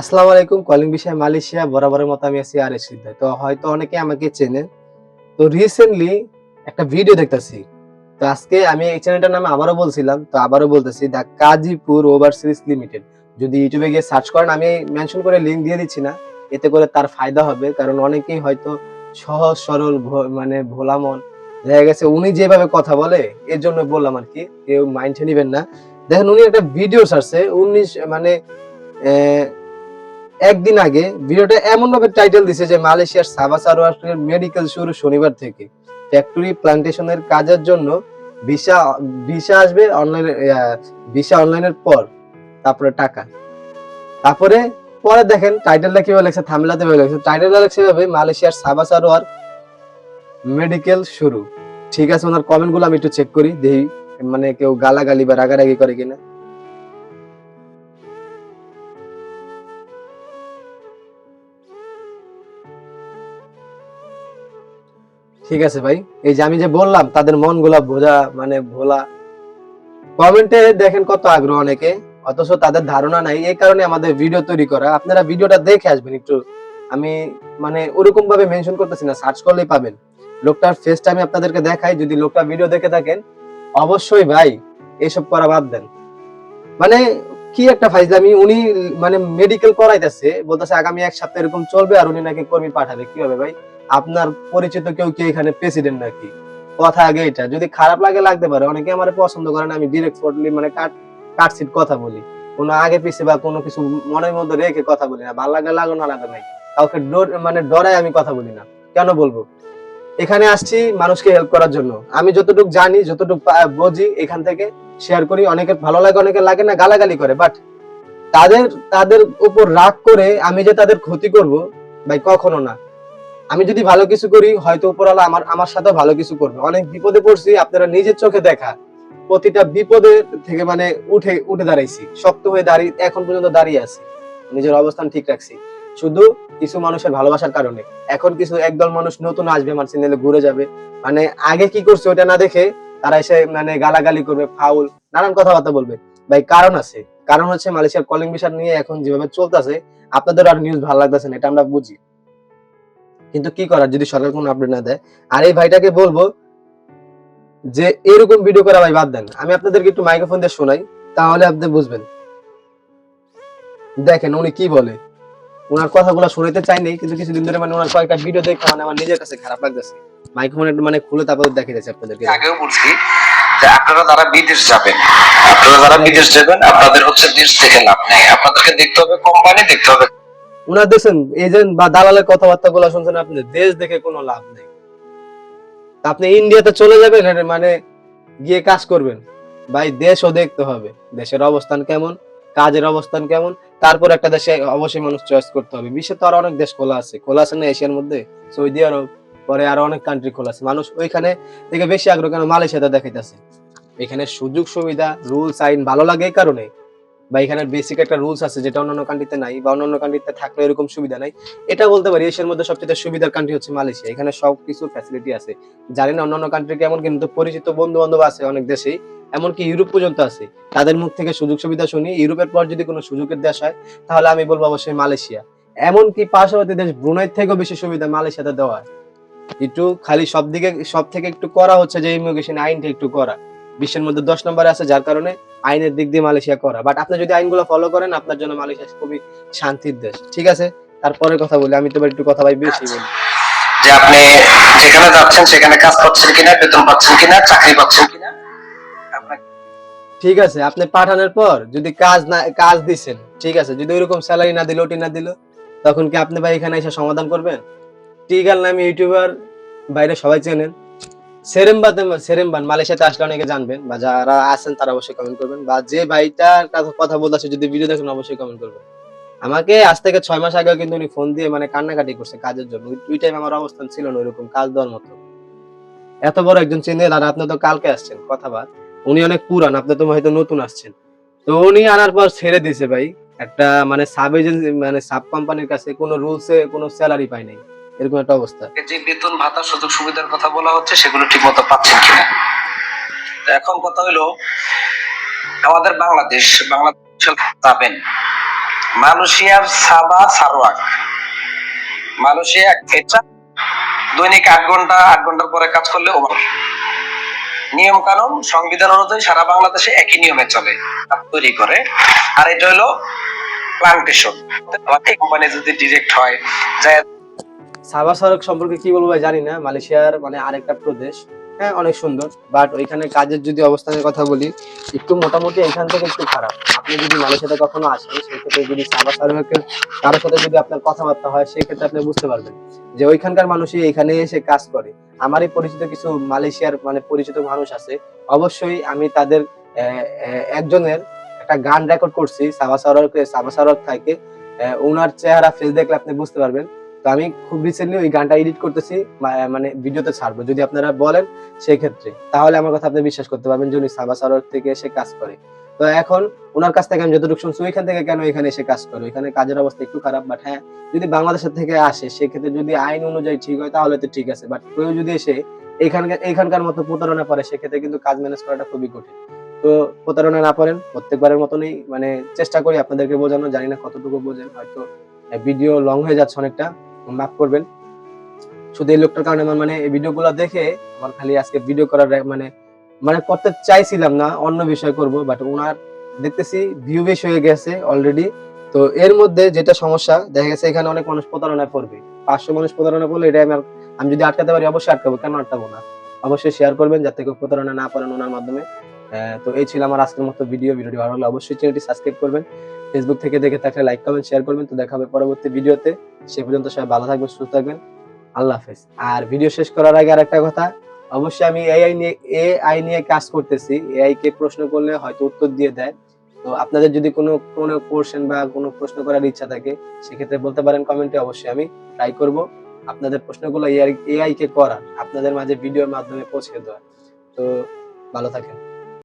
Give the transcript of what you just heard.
আসসালামু আলাইকুম, কলিং বিষয় মালয়েশিয়া, বরাবরের মতো আমি আছি আর এস তো হয়তো অনেকে আমাকে চেনেন। তো রিসেন্টলি একটা ভিডিও দেখতাছি। তো আজকে আমি এই চ্যানেলটার নামে আবারও বলছিলাম, তো আবারও বলতেছি দ্য কাজীপুর ওভারসিজ লিমিটেড যদি ইউটিউবে গিয়ে সার্চ করেন, আমি মেনশন করে লিংক দিয়ে দিচ্ছি না, এতে করে তার ফায়দা হবে, কারণ অনেকেই হয়তো সহজ, সরল মানে ভোলা মন দেখা গেছে। উনি যেভাবে কথা বলে, এর জন্য বললাম আর কি, কেউ মাইন্ডে নিবেন না। দেখেন, উনি একটা ভিডিও ছাড়ছে, উনিশ মানে একদিন আগে ভিডিওটা এমন ভাবে টাইটেল দিছে যে মালয়েশিয়ার সাবা সারোয়ারের মেডিকেল শুরু শনিবার থেকে। ফ্যাক্টরি প্লান্টেশনের কাজের জন্য ভিসা ভিসা আসবে অনলাইনে ভিসা অনলাইনের পর, তারপরে টাকা। তারপরে, পরে দেখেন টাইটেলটা কীভাবে লেখছে থামলাতে ভাবে লেখছে। টাইটেলটা লেখছে ভাবে মালয়েশিয়ার সাবা সারোয়ার মেডিকেল শুরু ঠিক আছে, ওনার কমেন্টগুলো আমি একটু চেক করি, দেখি মানে কেউ গালাগালি বা রাগারাগি করে কিনা। ঠিক আছে ভাই। এই যে আমি যে বললাম, তাদের মনগুলা বোঝা মানে ভোলা। কমেন্টে দেখেন কত আগ্রহ অনেকে। অথচ তাদের ধারণা নাই। এই কারণে আমাদের ভিডিও তৈরি করা। আপনারা ভিডিওটা দেখে আসবেন একটু। আমি মানে ওরকম ভাবে মেনশন করতেছি না। সার্চ করলেই পাবেন। লোকটার ফেসটা আমি আপনাদেরকে দেখাই। যদি লোকটা ভিডিও দেখে থাকেন, অবশ্যই ভাই, এসব করা বাদ দেন। মানে কি একটা ফাইজলামি। উনি মানে মেডিকেল করাইতেছে। বলতেছে আগামী এক সপ্তাহ এরকম চলবে আর উনি নাকি কর্মী পাঠাবে। কি হবে ভাই? আপনার পরিচিত কেউ কি এখানে প্রেসিডেন্ট নাকি? কথা আগে এটা। যদি খারাপ লাগে, লাগতে পারে। অনেকে আমার পছন্দ করেন, আমি ডিরেক্ট ফটলি মানে কাট কাটসিট কথা বলি। কোনো আগে পিছে বা কোনো কিছু মনের মধ্যে রেখে কথা বলি না। ভালো লাগে, লাগো না, লাগে নাই। কাউকে মানে ডরায় আমি কথা বলি না। কেন বলব? এখানে আসছি মানুষকে হেল্প করার জন্য। আমি যতটুকু জানি, যতটুকু বুঝি এখান থেকে শেয়ার করি। অনেকের ভালো লাগে, অনেকে লাগে না, গালাগালি করে। বাট তাদের তাদের উপর রাগ করে আমি যে তাদের ক্ষতি করব, ভাই কখনো না। আমি যদি ভালো কিছু করি, হয়তো উপরওয়ালা আমার আমার সাথে ভালো কিছু করবে। অনেক বিপদে পড়ছি, আপনারা নিজের চোখে দেখা। প্রতিটা বিপদে থেকে মানে উঠে উঠে দাঁড়াইছি। শক্ত হয়ে দাঁড়িয়ে, এখন পর্যন্ত দাঁড়িয়ে আছি। নিজের অবস্থান ঠিক রাখছি। শুধু কিছু মানুষের ভালোবাসার কারণে। এখন কিছু একদল মানুষ নতুন আসবে, আমার চ্যানেলে ঘুরে যাবে। মানে আগে কি করছে ওটা না দেখে তারা এসে মানে গালাগালি করবে ফাউল নানান কথাবার্তা বলবে। ভাই, কারণ আছে। কারণ হচ্ছে মালয়েশিয়ার কলিং বিষয় নিয়ে এখন যেভাবে চলতেছে, আপনাদের আর নিউজ ভালো লাগতেছে না, এটা আমরা বুঝি। কিন্তু কি করার, যদি সরকার কোনো আপডেট না দেয়? আর এই ভাইটাকে বলব যে, এরকম ভিডিও করা ভাই বাদ দেন। আমি আপনাদেরকে একটু মাইক্রোফোন দিয়ে শোনাই, তাহলে আপনি বুঝবেন। দেখেন, উনি কি বলে? ওনার কথাগুলো শুনতে চাইনি কিন্তু কিছুদিন ধরে মানে ওনার কয়েকটা ভিডিও দেখে মানে আমার নিজের কাছে খারাপ লাগতেছে। মাইক্রোফোন একটু মানে খুলে তারপর দেখে যাচ্ছে আপনাদেরকে আগেও বলছি যে, আপনারা যারা বিদেশ যাবেন, আপনারা যারা বিদেশ যাবেন, আপনাদের হচ্ছে দেশ থেকে লাভ নেই। আপনাদেরকে দেখতে হবে কোম্পানি দেখতে হবে। ওনার দেখছেন, এজেন্ট বা দালালের কথাবার্তা গুলো শুনছেন আপনি, দেশ দেখে কোনো লাভ নেই। আপনি ইন্ডিয়াতে চলে যাবেন মানে গিয়ে কাজ করবেন। ভাই, দেশও দেখতে হবে, দেশের অবস্থান কেমন, কাজের অবস্থান কেমন, তারপর একটা দেশে অবশ্যই মানুষ চয়েস করতে হবে। বিশ্বে তো আরও অনেক দেশ খোলা আছে খোলা আছে না এশিয়ার মধ্যে? সৌদি আরব, পরে আরও অনেক কান্ট্রি খোলা আছে। মানুষ ওইখানে থেকে বেশি আগ্রহ কেন? মালয়েশিয়াতে দেখাইতেছে। এখানে সুযোগ সুবিধা রুলস আইন ভালো লাগে এই কারণে। বা এখানে বেসিক একটা রুলস আছে যেটা অন্যান্য কান্ট্রিতে নাই বা অন্যান্য কান্ট্রিতে থাকলে এরকম সুবিধা নাই। এটা বলতে পারি, এশিয়ার মধ্যে সবচেয়ে সুবিধার কান্ট্রি হচ্ছে মালয়েশিয়া। এখানে সব কিছু ফ্যাসিলিটি আছে। জানি না অন্যান্য কান্ট্রি কেমন কিন্তু পরিচিত বন্ধু বান্ধব আছে অনেক দেশেই, এমনকি ইউরোপ পর্যন্ত আছে। তাদের মুখ থেকে সুযোগ সুবিধা শুনি, ইউরোপের পর যদি কোনো সুযোগের দেশ হয়, তাহলে আমি বলব অবশ্যই মালয়েশিয়া। এমনকি পার্শ্ববর্তী দেশ ব্রুনাই থেকেও বেশি সুবিধা মালয়েশিয়াতে দেওয়া একটু খালি সব দিকে সব থেকে একটু করা হচ্ছে যে ইমিগ্রেশন আইনটা একটু করা। বিশ্বের মধ্যে দশ নম্বরে আছে যার কারণে আইনের দিক দিয়ে মালয়েশিয়া করা। বাট আপনি যদি আইনগুলো ফলো করেন আপনার জন্য মালয়েশিয়া খুবই শান্তির দেশ। ঠিক আছে? তারপরে কথা বলি আমি তো একটু কথা ভাই বেশি বলি। যে আপনি যেখানে যাচ্ছেন সেখানে কাজ পাচ্ছেন কিনা বেতন পাচ্ছেন কিনা চাকরি পাচ্ছেন কিনা ঠিক আছে আপনি পাঠানোর পর যদি কাজ না কাজ দিছেন ঠিক আছে যদি ওইরকম স্যালারি না দিল ওটি না দিল তখন কি আপনি ভাই এখানে এসে সমাধান করবেন? টিগাল নামে ইউটিউবার বাইরে সবাই চেনেন। সেরেমবাতে সেরেমবান মালয়েশিয়াতে আসলে অনেকে জানবেন বা যারা আছেন তারা অবশ্যই কমেন্ট করবেন বা যে ভাইটার কথা- কথা বলতেছে যদি ভিডিও দেখেন অবশ্যই কমেন্ট করবেন। আমাকে আজ থেকে ছয় মাস আগে কিন্তু উনি ফোন দিয়ে মানে কান্নাকাটি করছে কাজের জন্য। ওই- টাইম আমার অবস্থান ছিল না ওইরকম কাজ দেওয়ার মতো। এত বড় একজন চেনেন আর আপনি তো কালকে আসছেন, কথা বাদ। উনি অনেক পুরান, আপনি তো হয়তো নতুন আসছেন। তো উনি আনার পর ছেড়ে দিয়েছে ভাই। একটা মানে সাব এজেন্সি মানে সাব কোম্পানির কাছে কোনো রুলসে কোনো স্যালারি পাই নাই। এরকম একটা অবস্থা। যে বেতন ভাতা সুযোগ সুবিধার কথা বলা হচ্ছে, সেগুলো ঠিক মতো পাচ্ছেন কিনা? এখন কথা হলো, আমাদের বাংলাদেশ বাংলাদেশ যাবেন মালয়েশিয়ার সাবা সারওয়াক মালয়েশিয়া দৈনিক আট ঘণ্টা, আট ঘণ্টার পরে কাজ করলে ওভার। নিয়ম কানুন, সংবিধান অনুযায়ী সারা বাংলাদেশে একই নিয়মে চলে, তৈরি করে। আর এটা হলো প্লান্টেশন কোম্পানি যদি ডিরেক্ট হয়, যায় সাবা সড়ক সম্পর্কে কি বলব জানি না, মালয়েশিয়ার মানে আরেকটা প্রদেশ। হ্যাঁ অনেক সুন্দর। বাট ওইখানে কাজের যদি অবস্থানের কথা বলি, একটু মোটামুটি এখান থেকে একটু খারাপ। আপনি যদি মালয়েশিয়াতে কখনো আসেন, সেক্ষেত্রে যদি সাবা সড়কের কারোর সাথে যদি আপনার কথাবার্তা হয়, সেক্ষেত্রে আপনি বুঝতে পারবেন যে ওইখানকার মানুষই এখানে এসে কাজ করে। আমারই পরিচিত কিছু মালয়েশিয়ার মানে পরিচিত মানুষ আছে। অবশ্যই আমি তাদের একজনের একটা গান রেকর্ড করছি, সাবা সড়কে, সাবা সড়ক থেকে ওনার চেহারা ফেস দেখলে আপনি বুঝতে পারবেন। তো আমি খুব রিসেন্টলি ওই গানটা এডিট করতেছি মানে ভিডিওতে ছাড়বো, যদি আপনারা বলেন সেই ক্ষেত্রে তাহলে আমার কথা আপনি বিশ্বাস করতে পারবেন যে উনি সাবা সারোয়ার থেকে এসে কাজ করে। তো এখন ওনার কাছ থেকে আমি যতটুকু শুনছি, ওইখান থেকে কেন এখানে এসে কাজ করে? এখানে কাজের অবস্থা একটু খারাপ বাট হ্যাঁ যদি বাংলাদেশের থেকে আসে, সেক্ষেত্রে যদি আইন অনুযায়ী ঠিক হয়, তাহলে তো ঠিক আছে। বাট কেউ যদি এসে এখানকার এখানকার মতো প্রতারণা করে, সেক্ষেত্রে কিন্তু কাজ ম্যানেজ করাটা খুবই কঠিন। তো প্রতারণা না পারেন প্রত্যেকবারের মতনই মানে চেষ্টা করি আপনাদেরকে বোঝানো জানি না কতটুকু বোঝেন, হয়তো ভিডিও লং হয়ে যাচ্ছে অনেকটা মাফ করবেন। শুধু এই লোকটার কারণে আমার মানে এই ভিডিওগুলো দেখে আমার খালি আজকে ভিডিও করার মানে মানে করতে চাইছিলাম না, অন্য বিষয় করব বাট ওনার দেখতেছি ভিউ বেশ হয়ে গেছে অলরেডি তো এর মধ্যে যেটা সমস্যা, দেখা গেছে এখানে অনেক মানুষ প্রতারণা করবে। পাঁচশো মানুষ প্রতারণা করলে এটা আমার আমি যদি আটকাতে পারি, অবশ্যই আটকাবো। কেন আটকাবো না? অবশ্যই শেয়ার করবেন যাতে কেউ প্রতারণা না পারেন ওনার মাধ্যমে। তো এই ছিল আমার আজকের মতো ভিডিও ভিডিওটি ভালো লাগলে অবশ্যই চ্যানেলটি সাবস্ক্রাইব করবেন। ফেসবুক থেকে দেখে থাকলে লাইক কমেন্ট শেয়ার করবেন। তো দেখা হবে পরবর্তী ভিডিওতে সে পর্যন্ত সবাই ভালো থাকবেন, সুস্থ থাকবেন। আল্লাহ হাফেজ। আর ভিডিও শেষ করার আগে আর একটা কথা, অবশ্যই আমি এআই নিয়ে এআই নিয়ে কাজ করতেছি। এআই কে প্রশ্ন করলে হয়তো উত্তর দিয়ে দেয়। তো আপনাদের যদি কোনো কোনো কোশ্চেন বা কোনো প্রশ্ন করার ইচ্ছা থাকে, সেক্ষেত্রে বলতে পারেন কমেন্টে অবশ্যই আমি ট্রাই করব। আপনাদের প্রশ্নগুলো এআই কে করার, আপনাদের মাঝে ভিডিওর মাধ্যমে পৌঁছে দেওয়ার। তো ভালো থাকেন।